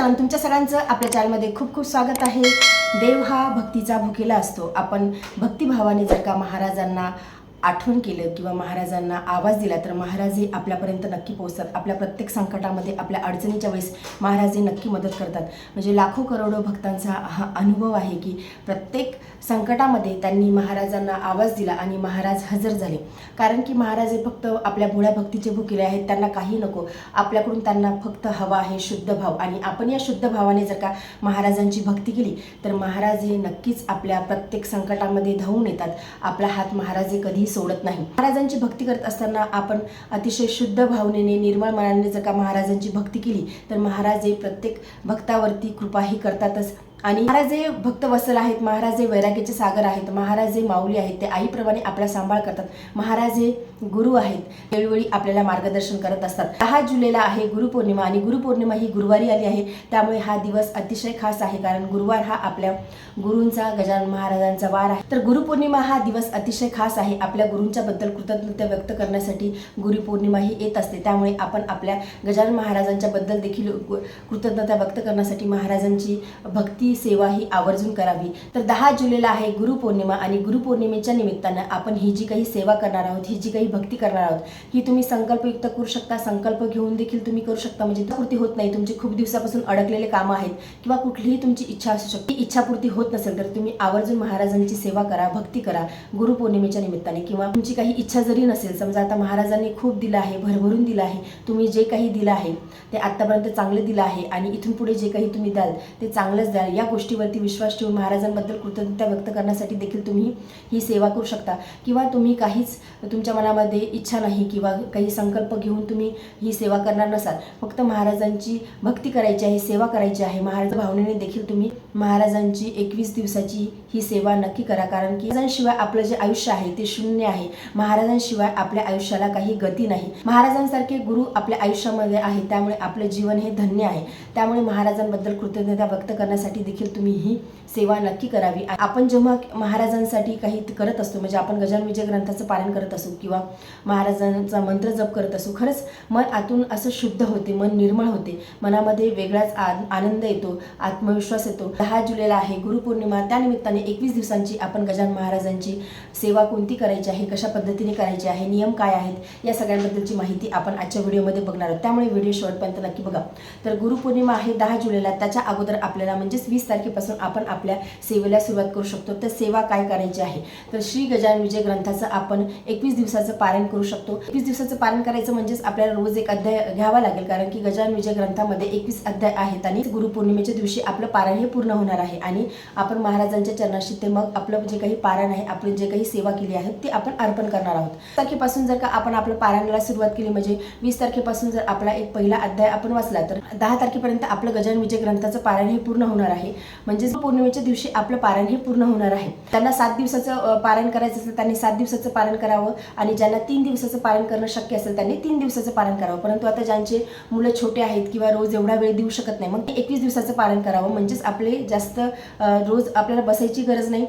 जाऊन तुमच्या सगळ्यांचं आपल्या चॅनलमध्ये खूप खूप स्वागत आहे. देव हा भक्तीचा भुकेला असतो. आपण भक्तिभावाने जर का महाराजांना आठवण केलं किंवा महाराजांना आवाज दिला तर महाराज हे आपल्यापर्यंत नक्की पोहोचतात. आपल्या प्रत्येक संकटामध्ये आपल्या अडचणीच्या वेळेस महाराज हे नक्की मदत करतात. म्हणजे लाखो करोडो भक्तांचा हा अनुभव आहे की प्रत्येक संकटामध्ये त्यांनी महाराजांना आवाज दिला आणि महाराज हजर झाले. कारण की महाराज हे फक्त आपल्या भोळ्या भक्तीचे भुकेले आहेत त्यांना काही नको. आपल्याकडून त्यांना फक्त हवा आहे शुद्ध भाव. आणि आपण या शुद्ध भावाने जर का महाराजांची भक्ती केली तर महाराज हे नक्कीच आपल्या प्रत्येक संकटामध्ये धावून येतात. आपला हात महाराज हे कधी सोडत नाही. महाराजांची भक्ती करत असताना आपण अतिशय शुद्ध भावनेने निर्मळ मनाने जर का महाराजांची भक्ती केली तर महाराज हे प्रत्येक भक्तावरती कृपाही करतातच. आणि महाराज हे भक्त वसल आहेत महाराज हे वैराग्याचे सागर आहेत महाराज हे माऊली आहेत ते आईप्रमाणे आपला सांभाळ करतात. महाराज हे गुरु आहेत वेळोवेळी आपल्याला मार्गदर्शन करत असतात. दहा जुलैला आहे गुरुपौर्णिमा आणि गुरुपौर्णिमा ही गुरुवारी आली आहे. त्यामुळे हा दिवस अतिशय खास आहे कारण गुरुवार हा आपल्या गुरूंचा गजानन महाराजांचा वार आहे. तर गुरुपौर्णिमा हा दिवस अतिशय खास आहे. आपल्या गुरूंच्या बद्दल कृतज्ञता व्यक्त करण्यासाठी गुरुपौर्णिमा ही येत असते. त्यामुळे आपण आपल्या गजानन महाराजांच्या बद्दल देखील कृतज्ञता व्यक्त करण्यासाठी महाराजांची भक्ती ही सेवा ही आवर्जून करावी. तर दहा जुलैला आहे गुरुपौर्णिमा आणि गुरुपौर्णिमेच्या निमित्तानं आपण ही जी काही सेवा करणार आहोत ही जी काही भक्ती करणार आहोत ही तुम्ही संकल्पयुक्त करू शकता. संकल्प घेऊन देखील तुम्ही करू शकता. म्हणजे पूर्ती होत नाही. तुमची खूप दिवसापासून अडकलेले कामं आहेत किंवा कुठलीही तुमची इच्छा असू शकते. इच्छापूर्ती होत नसेल तर तुम्ही आवर्जून महाराजांची सेवा करा भक्ती करा गुरुपौर्णिमेच्या निमित्ताने. किंवा तुमची काही इच्छा जरी नसेल समजा आता महाराजांनी खूप दिलं आहे भरभरून दिलं आहे तुम्ही जे काही दिलं आहे ते आत्तापर्यंत चांगलं दिलं आहे आणि इथून पुढे जे काही तुम्ही द्याल ते चांगलंच द्याल. या गोष्टीवरती विश्वास ठेवून महाराजांबद्दल कृतज्ञता व्यक्त करण्यासाठी देखील तुम्ही ही सेवा करू शकता. किंवा तुम्ही काहीच तुमच्या मनामध्ये इच्छा नाही किंवा काही संकल्प घेऊन तुम्ही ही सेवा करणार नसाल. फक्त महाराजांची भक्ती करायची आहे सेवा करायची आहे. महाराज भावनेने देखील तुम्ही महाराजांची एकवीस दिवसाची ही सेवा नक्की करा. कारण की महाराजांशिवाय आपलं जे आयुष्य आहे ते शून्य आहे. महाराजांशिवाय आपल्या आयुष्याला काही गती नाही. महाराजांसारखे गुरु आपल्या आयुष्यामध्ये आहे त्यामुळे आपलं जीवन हे धन्य आहे. त्यामुळे महाराजांबद्दल कृतज्ञता व्यक्त करण्यासाठी देखील तुम्ही ही सेवा नक्की करावी. आपण जेव्हा महाराजांसाठी काही करत असतो म्हणजे आपण गजान विजय ग्रंथाचं पालन करत असू किंवा महाराजांचा मंत्र जप करत असू खरंच मन आतून असं शुद्ध होते मन निर्मळ होते. मनामध्ये वेगळाच आ- आनंद येतो आत्मविश्वास येतो. दहा जुलैला आहे गुरुपौर्णिमा त्यानिमित्ताने एकवीस दिवसांची आपण गजान महाराजांची सेवा कोणती करायची आहे कशा पद्धतीने करायची आहे नियम काय आहेत या सगळ्यांबद्दलची माहिती आपण आजच्या व्हिडिओमध्ये बघणार आहोत. त्यामुळे व्हिडिओ शेवटपर्यंत नक्की बघा. तर गुरुपौर्णिमा आहे दहा जुलैला. त्याच्या अगोदर आपल्याला म्हणजेच वीस तारखेपासून आपण आपल्या सेवेला सुरुवात करू शकतो. तर सेवा काय करायची आहे? तर श्री गजान विजय ग्रंथाचं आपण एकवीस दिवसाचं पारायण करू शकतो. एकवीस दिवसाचं पालन करायचं म्हणजेच आपल्याला रोज एक अध्याय घ्यावा लागेल. कारण की गजान विजय ग्रंथामध्ये एकवीस अध्याय आहेत आणि गुरुपौर्णिमेच्या दिवशी आपलं पारायण हे पूर्ण होणार आहे. आणि आपण महाराजांच्या चरणाशी ते मग आपलं जे काही पारायण आहे आपली जे काही सेवा केली आहे ते आपण अर्पण करणार आहोत. तारखेपासून जर का आपण आपलं पारायणाला सुरुवात केली म्हणजे वीस तारखेपासून जर आपला एक पहिला अध्याय आपण वाचला तर दहा तारखेपर्यंत आपलं गजान विजय ग्रंथाचं पारायण हे पूर्ण होणार आहे. म्हणजेच पौर्णिमेच्या दिवशी आपलं पारायण हे पूर्ण होणार आहे. त्यांना सात दिवसाचं पारायण करायचं असेल त्यांनी सात दिवसाचं पारायण करावं आणि ज्यांना तीन दिवसाचं पारायण करणं शक्य असेल त्यांनी तीन दिवसाचं पारायण करावं. परंतु आता ज्यांचे मुलं छोटे आहेत किंवा रोज एवढा वेळ देऊ शकत नाही मग ते एकवीस दिवसाचं पारायण करावं. म्हणजेच आपले जास्त रोज आपल्याला बसायची गरज नाही.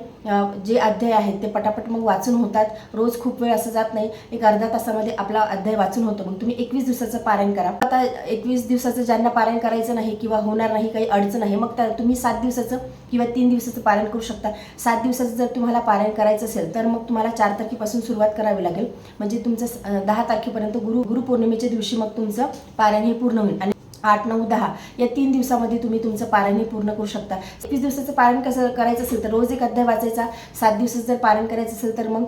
जे अध्याय आहेत ते पटापट मग वाचून होतात. रोज खूप वेळ असं जात नाही. एक अर्धा तासामध्ये आपला अध्याय वाचून होतो. मग तुम्ही एकवीस दिवसाचं पारायण करा. आता एकवीस दिवसाचं ज्यांना पारायण करायचं नाही किंवा होणार नाही काही अडचण आहे मग त्या तुम्ही सात दिवसाचं किंवा तीन दिवसाचं पारायण करू शकता. सात दिवसाचं जर तुम्हाला पारायण करायचं असेल तर मग तुम्हाला चार तारखेपासून सुरुवात करावी लागेल. म्हणजे तुमचं दहा तारखेपर्यंत गुरु गुरुपौर्णिमेच्या दिवशी मग तुमचं पारायण हे पूर्ण होईल. आणि आठ नऊ दहा या तीन दिवसामध्ये तुम्ही तुमचं पारणही पूर्ण करू शकता. एकवीस दिवसाचं पारण कसं करायचं असेल तर रोज एक अध्याय वाचायचा सात दिवसाचं जर पारण करायचं असेल तर मग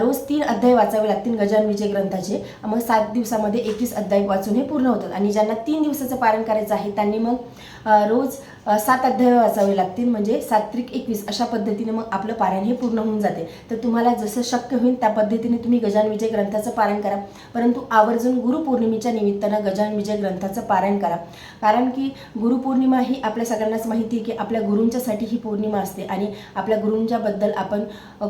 रोज तीन अध्याय वाचावे लागतील गजान विजय ग्रंथाचे. मग सात दिवसामध्ये एकवीस अध्याय वाचून हे पूर्ण होतात. आणि ज्यांना तीन दिवसाचं पारण करायचं आहे त्यांनी मग रोज सात अध्याय वाचावे लागतील म्हणजे सात त्रिक एकवीस अशा पद्धतीने मग आपलं पारायण हे पूर्ण होऊन जाते. तर तुम्हाला जसं शक्य होईल त्या पद्धतीने तुम्ही गजान विजय ग्रंथाचं पारायण करा. परंतु आवर्जून गुरुपौर्णिमेच्या निमित्तानं गजान विजय ग्रंथाचं पारायण करा. कारण की गुरुपौर्णिमा ही आपल्या सगळ्यांनाच माहिती आहे की आपल्या गुरूंच्यासाठी ही पौर्णिमा असते आणि आपल्या गुरूंच्याबद्दल आपण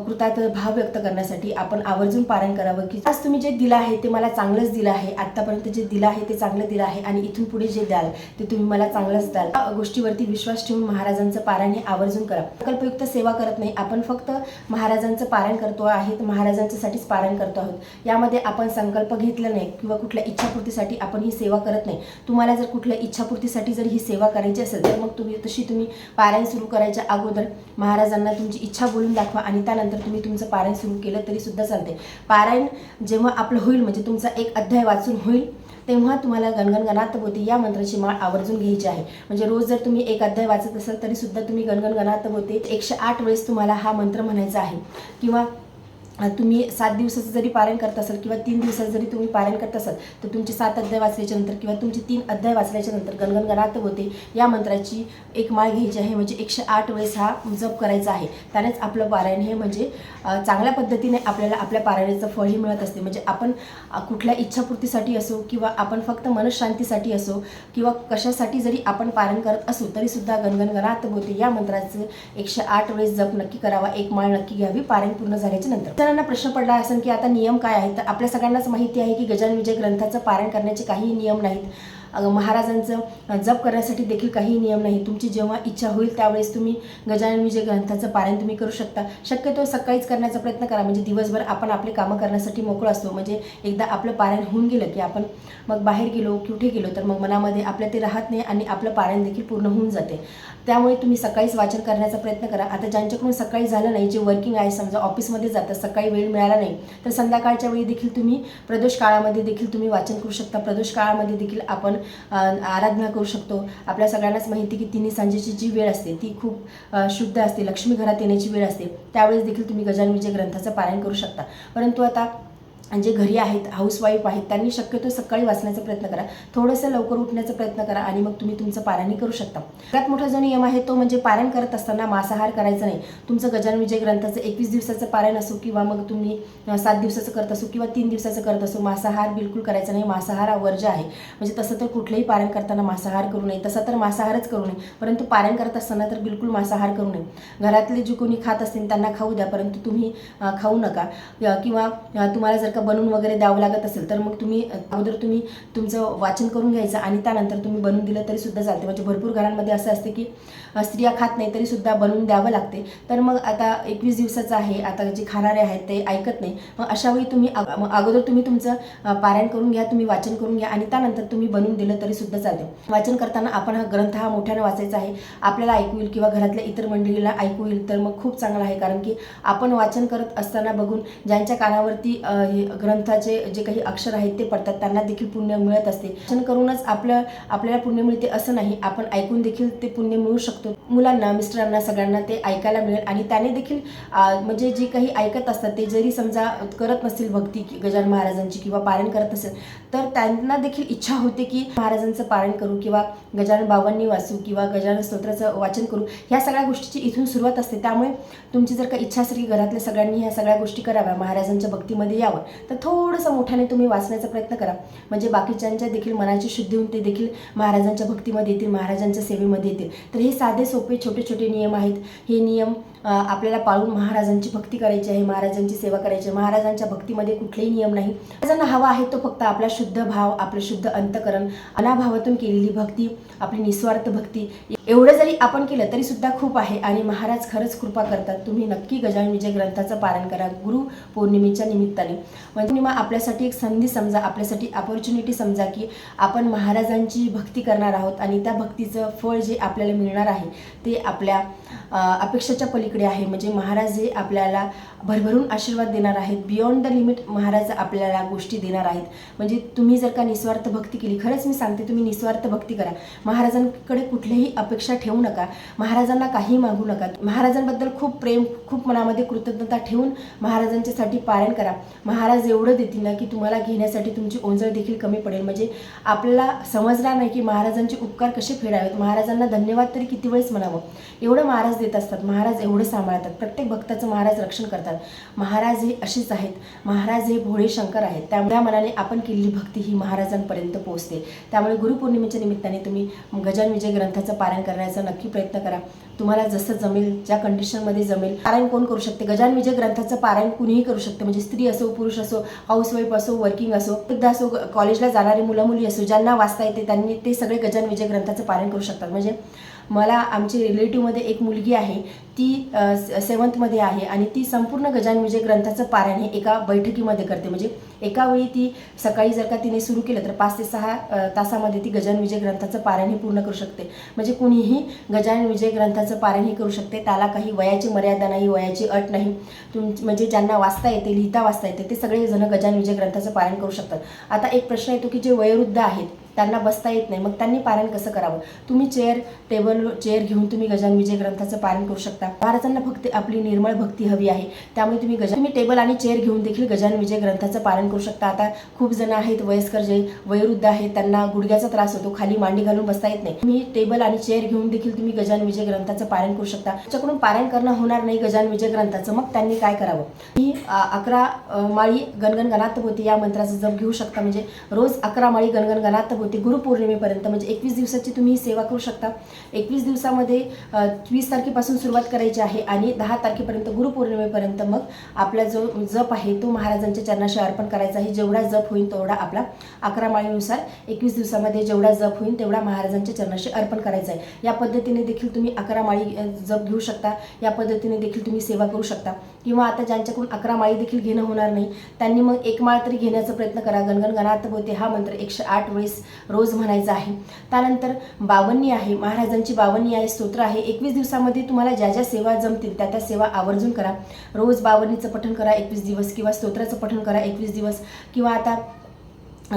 कृतार्थ भाव व्यक्त करण्यासाठी आपण आवर्जून पारायण करावं. की आज तुम्ही जे दिलं आहे ते मला चांगलंच दिलं आहे आत्तापर्यंत जे दिलं आहे ते चांगलं दिलं आहे आणि इथून पुढे जे द्याल ते तुम्ही मला चांगलंच द्याल. गोष्टीवरती गोष्टीवरती विश्वास ठेवून महाराजांचं पारायण हे आवर्जून करा. प्रकल्पयुक्त सेवा करत नाही. आपण फक्त महाराजांचं पारायण करतो आहेत महाराजांच्यासाठीच पारायण करतो आहोत. यामध्ये आपण संकल्प घेतला नाही किंवा कुठल्या इच्छापूर्तीसाठी आपण ही सेवा करत नाही. तुम्हाला जर जर कुठल्या इच्छापूर्तीसाठी जर ही सेवा करायची असेल तर मग तुम्ही तशी तुम्ही पारायण सुरू करायच्या अगोदर महाराजांना तुमची इच्छा बोलून दाखवा आणि त्यानंतर तुम्ही तुमचं पारायण सुरू केलं तरी सुद्धा चालते पारायण जेव्हा आपलं होईल म्हणजे तुमचा एक अध्याय वाचून होईल तेव्हा तुम्हाला गणगणगणात होती. या मंत्राची माळ आवर्जून घ्यायची आहे. म्हणजे रोज जर तुम्ही एक अध्याय वाचत असाल तरी सुद्धा तुम्ही गणगणगणात होते. एकशे आठ वेळेस तुम्हाला हा मंत्र म्हणायचा आहे. किंवा तुम्ही सात दिवसाचं जरी पारायण करत असाल किंवा तीन दिवसाचं जरी तुम्ही पारायण करत असाल तर तुमचे सात अध्याय वाचल्याच्या नंतर किंवा तुमचे तीन अध्याय वाचल्याच्या नंतर गणगण गणात होते. या मंत्राची एक माळ घ्यायची आहे म्हणजे एकशे आठ वेळेस हा जप करायचा आहे. त्यानेच आपलं पारायण हे म्हणजे चांगल्या पद्धतीने आपल्याला आपल्या पारायणाचं फळही मिळत असते. म्हणजे आपण कुठल्या इच्छापूर्तीसाठी असो किंवा आपण फक्त मनशांतीसाठी असो किंवा कशासाठी जरी आपण पारायण करत असू तरीसुद्धा गणगण गणात होते. या मंत्राचं एकशे आठ वेळेस जप नक्की करावा एक माळ नक्की घ्यावी पारायण पूर्ण झाल्याच्यानंतर. जणांना प्रश्न पडला असेल की आता नियम काय आहेत? तर आपल्या सगळ्यांनाच माहिती आहे की गजान विजय ग्रंथाचं पारण करण्याचे काही नियम नाहीत. महाराजांचं जप करण्यासाठी देखील काही नियम नाही. तुमची जेव्हा इच्छा होईल त्यावेळेस तुम्ही गजानन विजय ग्रंथाचं पारायण तुम्ही करू शकता. शक्यतो सकाळीच करण्याचा प्रयत्न करा. म्हणजे दिवसभर आपण आपले कामं करण्यासाठी मोकळं असतो. म्हणजे एकदा आपलं पारायण होऊन गेलं की आपण मग बाहेर गेलो कुठे गेलो तर मग मनामध्ये आपल्या ते राहत नाही आणि आपलं पारायण देखील पूर्ण होऊन जाते. त्यामुळे तुम्ही सकाळीच वाचन करण्याचा प्रयत्न करा. आता ज्यांच्याकडून सकाळी झालं नाही जे वर्किंग आहे समजा ऑफिसमध्ये जातात सकाळी वेळ मिळाला नाही तर संध्याकाळच्या वेळी देखील तुम्ही प्रदोष काळामध्ये देखील तुम्ही वाचन करू शकता. प्रदोष काळामध्ये देखील आपण आराधना करू शकतो. आपल्या सगळ्यांनाच माहिती की तिन्ही सांजेची जी वेळ असते ती खूप शुद्ध असते. लक्ष्मी घरात येण्याची वेळ असते. त्यावेळेस देखील तुम्ही गजानविजय ग्रंथाचं पारायण करू शकता. परंतु आता जे घरी आहेत हाऊसवाईफ आहेत त्यांनी शक्यतो सकाळी वाचण्याचा प्रयत्न करा. थोडंसं लवकर उठण्याचा प्रयत्न करा आणि मग तुम्ही तुमचं पारायण करू शकता. सगळ्यात मोठा जो नियम आहे तो म्हणजे पारायण करत असताना मांसाहार करायचा नाही. तुमचं गजानन विजय ग्रंथाचं एकवीस दिवसाचं पारायण असो किंवा मग तुम्ही सात दिवसाचं करत असो किंवा तीन दिवसाचं करत असो मांसाहार बिलकुल करायचा नाही. मांसाहार हा आहे म्हणजे तसं तर कुठलंही पारायण करताना मांसाहार करू नये. तसं तर मांसाहारच करू नये. परंतु पारायण करत असताना तर बिलकुल मांसाहार करू नये. घरातले जे कोणी खात असतील त्यांना खाऊ द्या. परंतु तुम्ही खाऊ नका. किंवा तुम्हाला जर का बनवून वगैरे द्यावं लागत असेल तर मग तुम्ही अगोदर तुम्ही तुमचं वाचन करून घ्यायचं आणि त्यानंतर तुम्ही बनवून दिलं तरी सुद्धा चालते. म्हणजे भरपूर घरांमध्ये असं असते की स्त्रिया खात नाही तरी सुद्धा बनवून द्यावं लागते. तर मग आता एकवीस दिवसाचं आहे आता जे खाणारे आहेत ते ऐकत नाही. मग अशा वेळी तुम्ही अग- मग अगोदर तुम्ही तुमचं पारायण करून घ्या तुम्ही वाचन करून घ्या आणि त्यानंतर तुम्ही बनवून दिलं तरी सुद्धा चालते. वाचन करताना आपण हा ग्रंथ हा मोठ्यानं वाचायचा आहे. आपल्याला ऐकू येईल किंवा घरातल्या इतर मंडळीला ऐकू येईल तर मग खूप चांगला आहे. कारण की आपण वाचन करत असताना बघून ज्यांच्या कानावरती हे ग्रंथाचे जे काही अक्षर आहेत ते पडतात त्यांना देखील पुण्य मिळत असते. वाचन करूनच आपलं आपल्याला पुण्य मिळते असं नाही. आपण ऐकून देखील ते पुण्य मिळू शकतो. मुलांना मिस्टरांना सगळ्यांना ते ऐकायला मिळेल. आणि त्याने देखील म्हणजे जे काही ऐकत असतात ते जरी समजा करत नसतील भक्ती की गजानन महाराजांची किंवा पारण करत असेल तर त्यांना देखील इच्छा होते की महाराजांचं पारण करू किंवा गजानन बाबांनी वाचू किंवा गजानन स्तोत्राचं वाचन करू. ह्या सगळ्या गोष्टीची इथून सुरुवात असते. त्यामुळे तुमची जर का इच्छा असेल की घरातल्या सगळ्यांनी ह्या सगळ्या गोष्टी कराव्या महाराजांच्या भक्तीमध्ये यावं तर थोडंसं मोठ्याने तुम्ही वाचण्याचा प्रयत्न करा. म्हणजे बाकीच्यांच्या देखील मनाची शुद्धी होऊन ते देखील महाराजांच्या भक्तीमध्ये येतील महाराजांच्या सेवेमध्ये येतील. तर हे साधे सोपे छोटे छोटे नियम आहेत. हे नियम आपल्याला पाळून महाराजांची भक्ती करायची आहे महाराजांची सेवा करायची आहे. महाराजांच्या भक्तीमध्ये कुठलेही नियम नाही. महाराजांना हवा आहे तो फक्त आपला शुद्ध भाव आपलं शुद्ध अंतकरण अनाभावातून केलेली भक्ती आपली निस्वार्थ भक्ती. एवढं जरी आपण केलं तरी सुद्धा खूप आहे आणि महाराज खरंच कृपा करतात. तुम्ही नक्की गजानन विजय ग्रंथाचं पारण करा गुरु पौर्णिमेच्या निमित्ताने. पौर्णिमा आपल्यासाठी एक संधी समजा आपल्यासाठी अपॉर्च्युनिटी समजा की आपण महाराजांची भक्ती करणार आहोत आणि त्या भक्तीचं फळ जे आपल्याला मिळणार आहे ते आपल्या अपेक्षेच्या पलीकडे आहे. म्हणजे महाराज हे आपल्याला भरभरून आशीर्वाद देणार आहेत. बियॉन्ड द लिमिट महाराज आपल्याला गोष्टी देणार आहेत. म्हणजे तुम्ही जर का निस्वार्थ भक्ती केली खरंच मी सांगते तुम्ही निस्वार्थ भक्ती करा. महाराजांकडे कुठलीही अपेक्षा ठेवू नका. महाराजांना काही मागू नका. महाराजांबद्दल खूप प्रेम खूप मनामध्ये कृतज्ञता ठेवून महाराजांच्यासाठी पारायण करा. महाराज एवढं देतील ना की तुम्हाला घेण्यासाठी तुमची ओंजळ देखील कमी पडेल. म्हणजे आपल्याला समजणार नाही की महाराजांचे उपकार कसे फेडावेत. महाराजांना धन्यवाद तरी किती वेळेस म्हणावं? एवढं महाराज देत असतात. महाराज एवढं सांभाळतात. प्रत्येक भक्ताचं महाराज रक्षण करतात. महाराज हे असेच आहेत. महाराज हे भोळे शंकर आहेत. त्यामुळे मनाने आपण केलेली भक्ती ही महाराजांपर्यंत पोहोचते. त्यामुळे गुरुपौर्णिमेच्या निमित्ताने तुम्ही गजान विजय ग्रंथाचं पारायण करण्याचा नक्की प्रयत्न करा. तुम्हाला जसं जमेल ज्या कंडिशनमध्ये जमेल पारायण कोण करू शकते? गजान विजय ग्रंथाचं पारायण कुणीही करू शकते? म्हणजे स्त्री असो पुरुष असो हाऊसवाईफ असो वर्किंग असो वृद्ध असो कॉलेजला जाणारी मुलं मुली असो ज्यांना वाचता येते त्यांनी ते सगळे गजान विजय ग्रंथाचं पारायण करू शकतात. म्हणजे मला आमची रिलेटिव्हमध्ये एक मुलगी आहे ती सेवन्थमध्ये आहे आणि ती संपूर्ण गजान विजय ग्रंथाचं पारायण हे एका बैठकीमध्ये करते. म्हणजे एका वेळी ती सकाळी जर का तिने सुरू केलं तर पाच ते सहा तासामध्ये ती गजान विजय ग्रंथाचं पारायण हे पूर्ण करू शकते. म्हणजे कुणीही गजान विजय ग्रंथाचं पारायण हे करू शकते. त्याला काही वयाची मर्यादा नाही वयाची अट नाही. तुम म्हणजे ज्यांना वाचता येते लिहिता वाचता येते ते सगळेजण गजान विजय ग्रंथाचं पारायण करू शकतात. आता एक प्रश्न येतो की जे वयोवृद्ध आहेत त्यांना बसता येत नाही. मग त्यांनी पारायण कसं करावं? तुम्ही चेअर टेबल चेअर घेऊन तुम्ही गजान विजय ग्रंथाचं पारायण करू शकता. महाराजांना भक्ती आपली निर्मळ भक्ती हवी आहे. त्यामुळे तुम्ही गजान तुम्ही टेबल आणि चेअर घेऊन देखील गजान विजय ग्रंथाचं पारायण करू शकता. आता खूप जण आहेत वयस्कर जे वयोवृद्ध आहेत त्यांना गुडघ्याचा त्रास होतो खाली मांडी घालून बसता येत नाही. तुम्ही टेबल आणि चेअर घेऊन देखील तुम्ही गजान विजय ग्रंथाचं पारायण करू शकता. त्याच्याकडून पारायण करणं होणार नाही गजान विजय ग्रंथाचं. मग त्यांनी काय करावं? ही अकरा माळी गणगण गणात होती या मंत्राचा जप घेऊ शकता. म्हणजे रोज अकरा माळी गणगण गणात होते. गुरुपौर्णिमेपर्यंत. म्हणजे एकवीस दिवसाची तुम्ही ही सेवा करू शकता. एकवीस दिवसामध्ये वीस तारखेपासून सुरुवात करायची आहे आणि दहा तारखेपर्यंत गुरुपौर्णिमेपर्यंत मग आपला जो जप आहे तो महाराजांच्या चरणाशी अर्पण करायचा आहे. जेवढा जप होईल तेवढा आपला अकरा माळीनुसार एकवीस दिवसामध्ये जेवढा जप होईल तेवढा महाराजांच्या चरणाशी अर्पण करायचा आहे. या पद्धतीने देखील तुम्ही अकरा माळी जप घेऊ शकता. या पद्धतीने देखील तुम्ही सेवा करू शकता. किंवा आता ज्यांच्याकडून अकरा माळी देखील घेणं होणार नाही त्यांनी मग एक माळ तरी घेण्याचा प्रयत्न करा. गणगण गणात होते हा मंत्र एकशे आठ वेळेस रोज म्हणायचं आहे. त्यानंतर बावन्नी आहे. महाराजांची बावन्नी आहे. स्तोत्र आहे. एकवीस दिवसामध्ये तुम्हाला ज्या ज्या सेवा जमतील त्या त्या सेवा आवर्जून करा. रोज बावन्नीचं पठण करा. एकवीस दिवस किंवा स्तोत्राचं पठण करा. एकवीस दिवस किंवा आता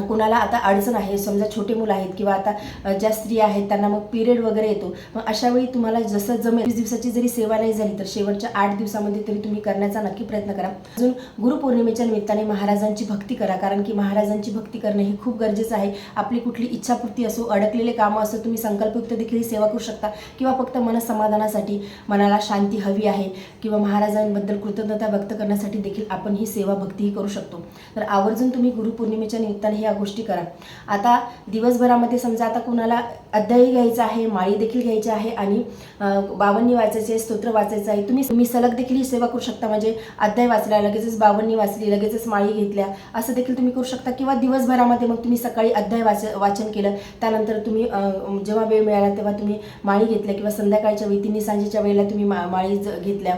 कुणाला आता अडचण आहे समजा छोटे मुलं आहेत किंवा आता ज्या स्त्रिया आहेत त्यांना मग पिरियड वगैरे येतो. मग अशा वेळी तुम्हाला जसं जमेल वीस दिवसाची जरी सेवा नाही झाली तर शेवटच्या आठ दिवसामध्ये तरी तुम्ही करण्याचा नक्की प्रयत्न करा. अजून गुरुपौर्णिमेच्या निमित्ताने महाराजांची भक्ती करा कारण की महाराजांची भक्ती करणं हे खूप गरजेचं आहे. आपली कुठली इच्छापूर्ती असो अडकलेले कामं असो तुम्ही संकल्पयुक्त देखील सेवा करू शकता. किंवा फक्त मनसमाधानासाठी मनाला शांती हवी आहे किंवा महाराजांबद्दल कृतज्ञता व्यक्त करण्यासाठी देखील आपण ही सेवा भक्तीही करू शकतो. तर आवर्जून तुम्ही गुरुपौर्णिमेच्या निमित्ताने ह्या गोष्टी करा. आता दिवसभरामध्ये समजा आता कुणाला अध्यायी घ्यायचा आहे माळी देखील घ्यायची आहे आणि बावन्नी वाचायचे आहे, स्तोत्र वाचायचं आहे तुम्ही तुम्ही सलग देखील ही सेवा करू शकता. म्हणजे अध्याय वाचला लगेचच बावन्नी वाचली लगेचच माळी घेतल्या असं देखील तुम्ही करू शकता. किंवा दिवसभरामध्ये मग तुम्ही सकाळी अध्याय वाच वाचन केलं त्यानंतर तुम्ही जेव्हा वेळ मिळाला तेव्हा तुम्ही माळी घेतल्या किंवा संध्याकाळच्या वेळी तिन्ही सांजेच्या वेळेला तुम्ही मा माळी ज- घेतल्या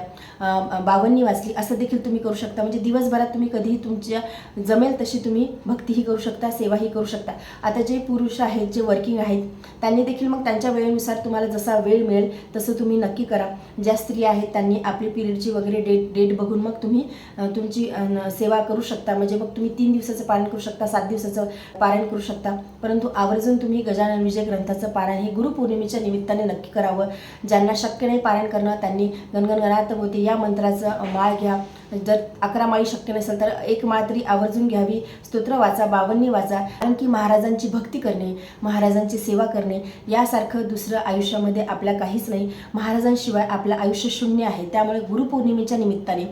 बावन्नी वाचली असं देखील तुम्ही करू शकता. म्हणजे दिवसभरात तुम्ही कधीही तुमच्या जमेल तशी तुम्ही भक्तीही करू शकता. शकता सेवाही करू शकता. आता जे पुरुष आहेत जे वर्किंग आहेत त्यांनी देखील मग त्यांच्या वेळेनुसार तुम्हाला जसा वेळ मिळेल तसं तुम्ही नक्की करा. ज्या स्त्रिया आहेत त्यांनी आपली पिरियडची वगैरे डेट डेट बघून मग तुम्ही तुमची न- सेवा करू शकता. म्हणजे मग तुम्ही तीन दिवसाचं पालन करू शकता सात दिवसाचं पारायण करू शकता. परंतु आवर्जून तुम्ही गजानन विजय ग्रंथाचं पारायण हे गुरुपौर्णिमेच्या निमित्ताने नक्की करावं. ज्यांना शक्य नाही पारायण करणं त्यांनी गणगणगणात होते. या मंत्राचं माळ घ्या. जर अकरा माळी शक्य नसेल तर एक माळ तरी आवर्जून घ्यावी. स्तोत्र वाचा बावन्नी वाचा. कारण की महाराजांची भक्ती करणे महाराजांची सेवा करणे यासारखं दुसरं आयुष्यामध्ये आपल्या काहीच नाही. महाराजांशिवाय आपलं आयुष्य शून्य आहे. त्यामुळे गुरुपौर्णिमेच्या निमित्ताने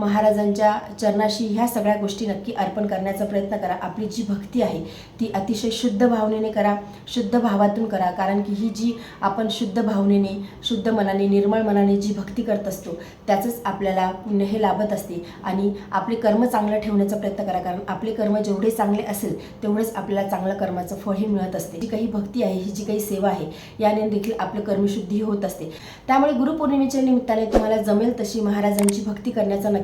महाराजांच्या चरणाशी ह्या सगळ्या गोष्टी नक्की अर्पण करण्याचा प्रयत्न करा. आपली जी भक्ती आहे ती अतिशय शुद्ध भावनेने करा शुद्ध भावातून करा. कारण की ही जी आपण शुद्ध भावनेने शुद्ध मनाने निर्मळ मनाने जी भक्ती करत असतो त्याचंच आपल्याला पुण्य हे लाभत असते. आणि आपले कर्म चांगलं ठेवण्याचा प्रयत्न करा. कारण आपले कर्म जेवढे चांगले असेल तेवढेच आपल्याला चांगलं कर्माचं फळही मिळत असते. जी काही भक्ती आहे ही जी काही सेवा आहे याने देखील आपलं कर्मशुद्धी होत असते. त्यामुळे गुरुपौर्णिमेच्या निमित्ताने तुम्हाला जमेल तशी महाराजांची भक्ती करण्याचा